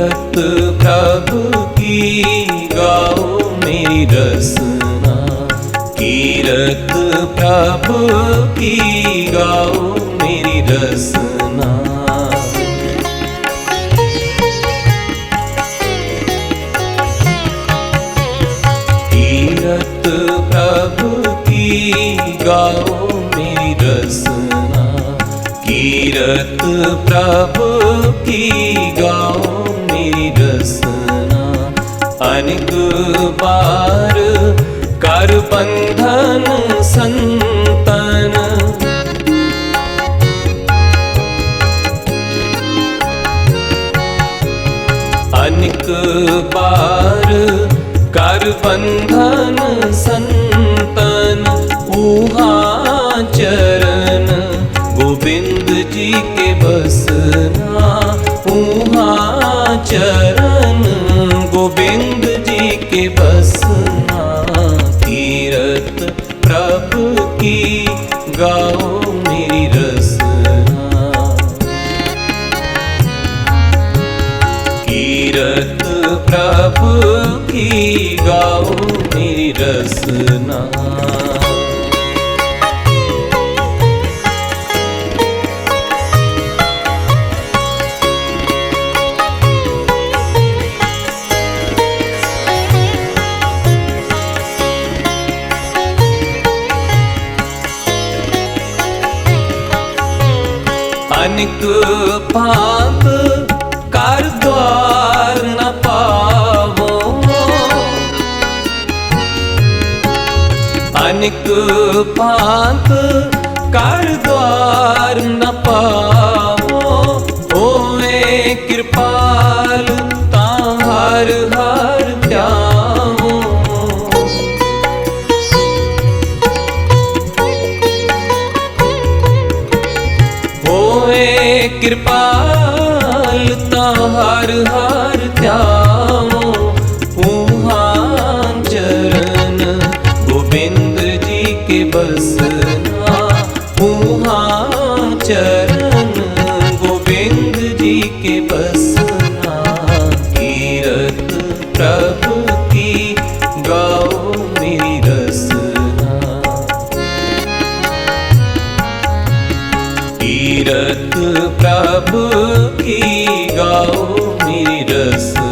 कीरत प्रभु की गाओ मेरी रसना। कीरत प्रभु की गाओ मेरी रसना। कीरत प्रभु की गाओ मेरी रसना। कीरत प्रभु की गाओ अनेक बार कर बंधन संतन। अनेक बार कर बंधन संतन। उहा चरण गोविंद जी के बसना की गाओ मेरी रसना अनिक पाप ਅਨਿਕ ਭਾਂਤ ਕਰ ਦਵਾਰ ਨ ਪਾਵੋ ਹੋਵੇ ਕਿਰਪਾਲ ਤਾਂ ਹਰ ਹਰ ਧਿਆਵੋ। ਹੋਵੇ ਕਿਰਪਾਲ बसना उहाँ चरण गोविंद जी के बसना प्रभु की गाओ मेरी प्रभु की गाओ मेरी रसना।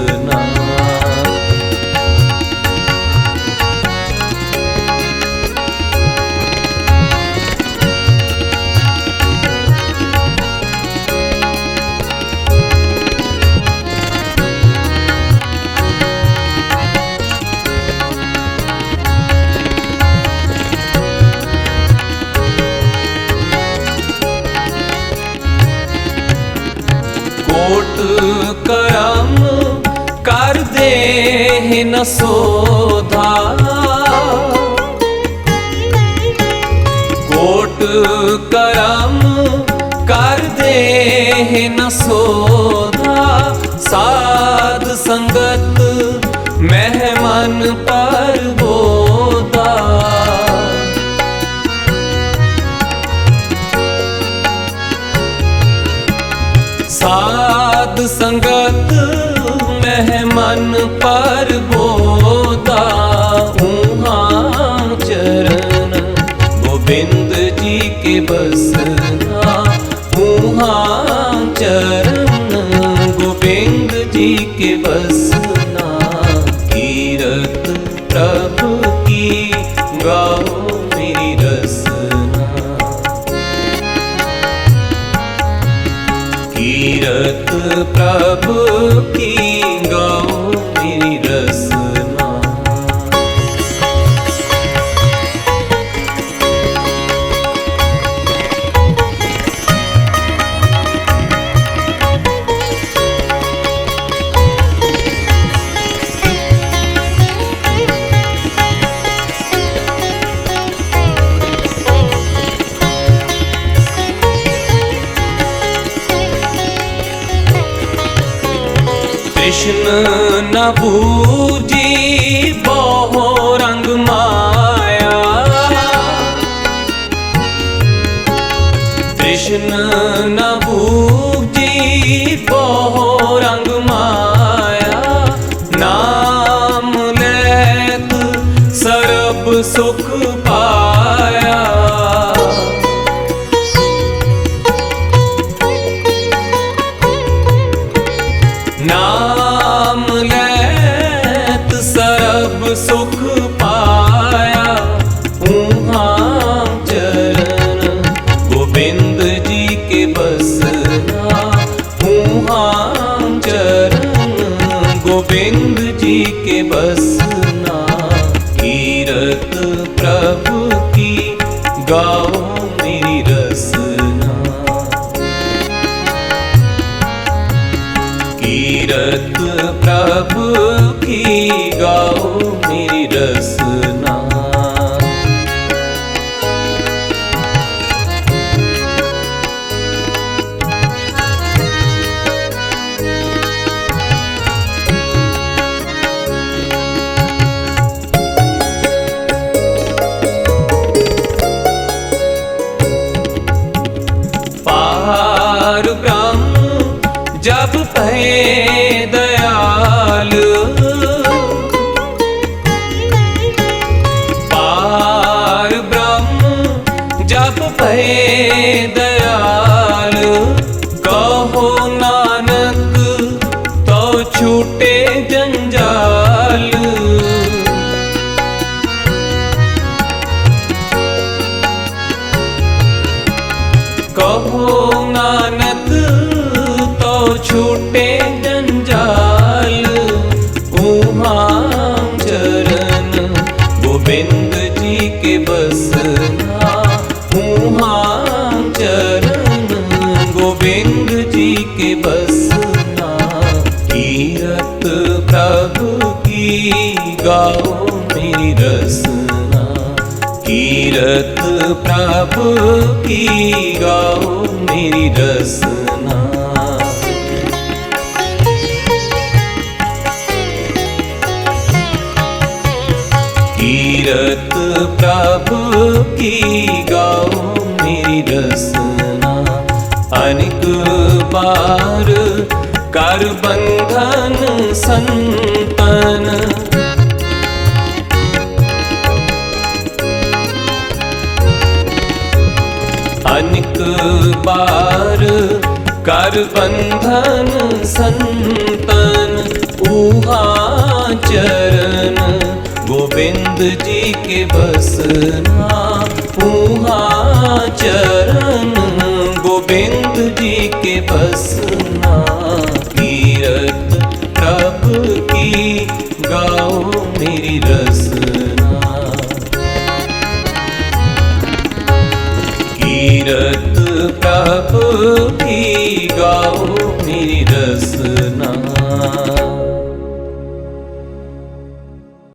ਕੋਟ ਕਰਮ ਕਰਦੇ ਨ ਸੋਧਾ। ਕੋਟ ਕਰਮ ਕਰਦੇ ਨ ਸੋਧਾ। ਸਾਧ ਸੰਗਤ ਮਹਿਮਾਨ साध संगत मेहमान पर बोदा उहाँ चरण गोविंद जी के बसना उहाँ चरण गोविंद जी के बसना ਕ੍ਰਿਸ਼ਨ ਨਾ ਬੂਜੀ ਬਹੁ ਰੰਗ ਮਾਇਆ। ਕ੍ਰਿਸ਼ਨ ਨਾ ਬੂਜੀ ਬਹੁ ਰੰਗ ਮਾਇਆ। ਨਾਮ ਲੈਤ ਸਰਬ ਸੁਖ ਪਾ गाओ मेरी रसना। कीरत प्रभु की गाओ। पार ब्रह्म जब पहे दयाल। बसना कीरत प्रभु की गाओ मेरी कीरत प्रभु की गाओ मेरी रसना। कीरत प्रभु की बार कर बंधन संतन। अनेक बार कर बंधन संतन। उहा चरण गोविंद जी के बसना। उहा चरण जी के बसना कीरत प्रभु की गाओ मेरी रसना। कीरत प्रभु की गाओ मेरी रसना।